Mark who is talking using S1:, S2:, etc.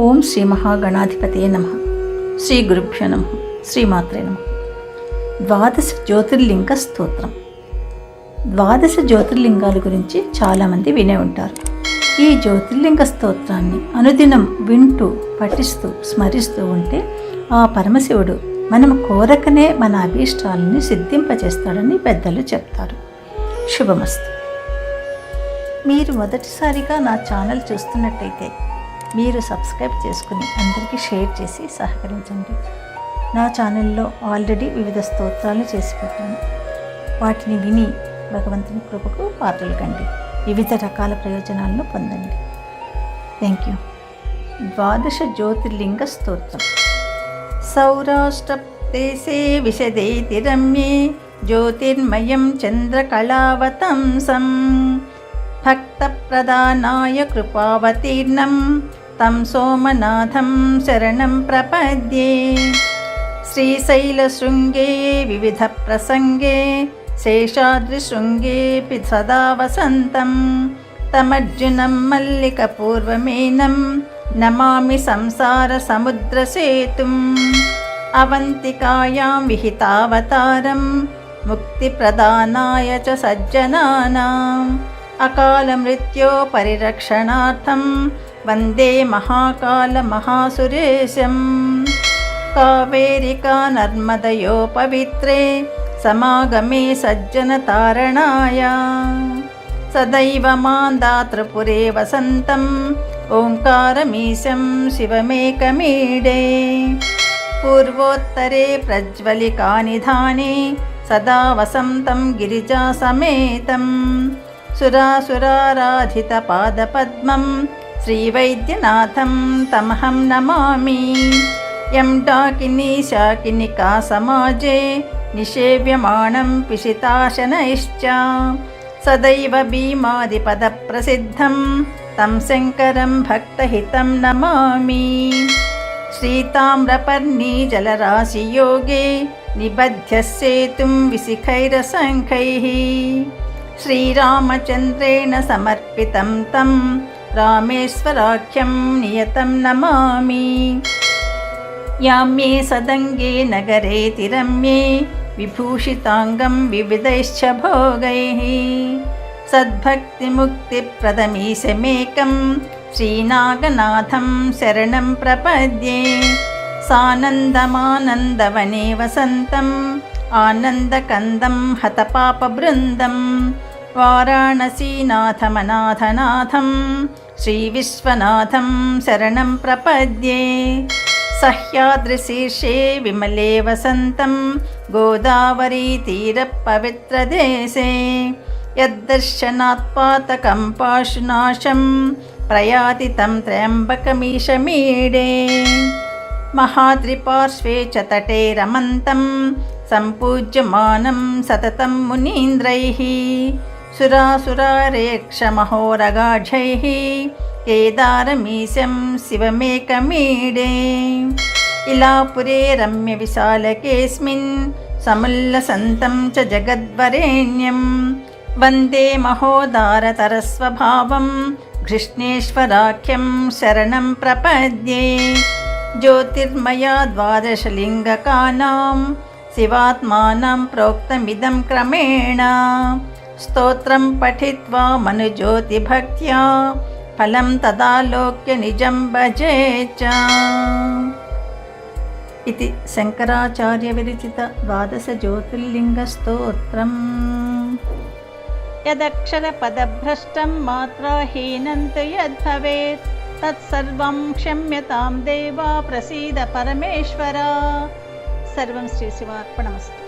S1: ఓం శ్రీ మహాగణాధిపతే నమ. శ్రీ గురుభ్యో నమ. శ్రీమాత్రే నమ. ద్వాదశ జ్యోతిర్లింగ స్తోత్రం. ద్వాదశ జ్యోతిర్లింగాల గురించి చాలామంది వినే ఉంటారు. ఈ జ్యోతిర్లింగ స్తోత్రాన్ని అనుదినం వింటూ పఠిస్తూ స్మరిస్తూ ఉంటే ఆ పరమశివుడు మనం కోరకనే మన అభీష్టాలని సిద్ధింపజేస్తాడని పెద్దలు చెప్తారు. శుభమస్తు. మీరు మొదటిసారిగా నా ఛానల్ చూస్తున్నట్టయితే మీరు సబ్స్క్రైబ్ చేసుకుని అందరికీ షేర్ చేసి సహకరించండి. నా ఛానల్లో ఆల్రెడీ వివిధ స్తోత్రాలు చేసి పెట్టాను. వాటిని విని భగవంతుని కృపకు పాత్రలు కండి. వివిధ రకాల ప్రయోజనాలను పొందండి. థ్యాంక్ యూ ద్వాదశ జ్యోతిర్లింగ స్తోత్రం. సౌరాష్ట్రదేశే విశదేతి రమ్యే జ్యోతిర్మయం చంద్రకళావతంసం. భక్తప్రదానాయ కృపావతీర్ణం तं सोमनाथं शरणं प्रपद्ये। श्रीशैलशृङ्गे विविधप्रसङ्गे शेषाद्रिशृङ्गेऽपि सदा वसन्तं। तमर्जुनं मल्लिकपूर्वमेनं नमामि संसारसमुद्रसेतुम्। अवन्तिकायां विहितावतारं मुक्तिप्रदानाय च सज्जनानाम्। अकालमृत्यो परिरक्षणार्थम् అకాలమృత్యో పరిరక్షణార్థం వందే మహాకాల మహాసురేశం కావేరికా నర్మదయో పవిత్రే సమాగమే సజ్జనతారణాయ సదైవ మాందాతృపురే వసంతం ఓంకారమీశం శివమేకమీడే పూర్వోత్తరే ప్రజ్వలికానిధానే సదా వసంతం గిరిజాసమేతం సురాసురారాధితపాదపద్మం శ్రీవైద్యనాథం తమహం నమామి. యం డాకిని శాకిని కా సమాజే నిషేవ్యమాణం పిశితాశనైశ్చ. సదైవ భీమాదిపదప్రసిద్ధం తం శంకరం భక్తహితం నమామి. శ్రీతామ్రపర్ణీ జలరాశియోగే నిబధ్య సేతుం విశిఖైరసంఖైः. శ్రీరామచంద్రేణ సమర్పితం తం రామేశ్వరాఖ్యం నియతం నమామి యామ్యే సదంగే నగరేతి రమ్యే విభూషితాంగం వివిధైశ్చ భోగైः సద్భక్తిముక్తిప్రదమీశమేకం శ్రీనాగనాథం శరణం ప్రపద్యే సానందమానందవనే వసంతం ఆనందకందం హతపాపబృందం వారాణసీనాథమనాథనాథం శ్రీవిశ్వనాథం శరణం ప్రపద్యే సహ్యాద్రిశీర్షే విమలే వసంతం గోదావరీతీరపవిత్రదేశే యద్దర్శనాత్పాతకం పాశునాశం ప్రయాతి తం త్ర్యంబకమీశమీడే మహాద్రిపార్శ్వే చ తటే రమంతం సంపూజ్యమానం సతతం మునీంద్రైः సురాసురారేక్షమహోరగాఢైः కేదారమీశం శివమేకమీడే ఇలాపురే రమ్య విశాలకేస్మిన్ సముల్లసంతం చ జగద్వరేణ్యం వందే మహోదారతరస్వభావం घृष्णेश्वराख्यं शरणं प्रपद्ये ज्योतिर्मया द्वादशलिङ्गकानां शिवात्मानं प्रोक्तमिदं क्रमेण स्तोत्रं पठित्वा मनुज्योतिभक्त्या फलं तदालोक्य निजं भजे च इति शङ्कराचार्यविरचित द्वादशज्योतिर्लिङ्गस्तोत्रम् यदक्षरपदभ्रष्टं मात्राहीनं तु यद्भवेत् तत्सर्वं क्षम्यतां देवा प्रसीद परमेश्वरा सर्वं श्रीशिवार्पणमस्तु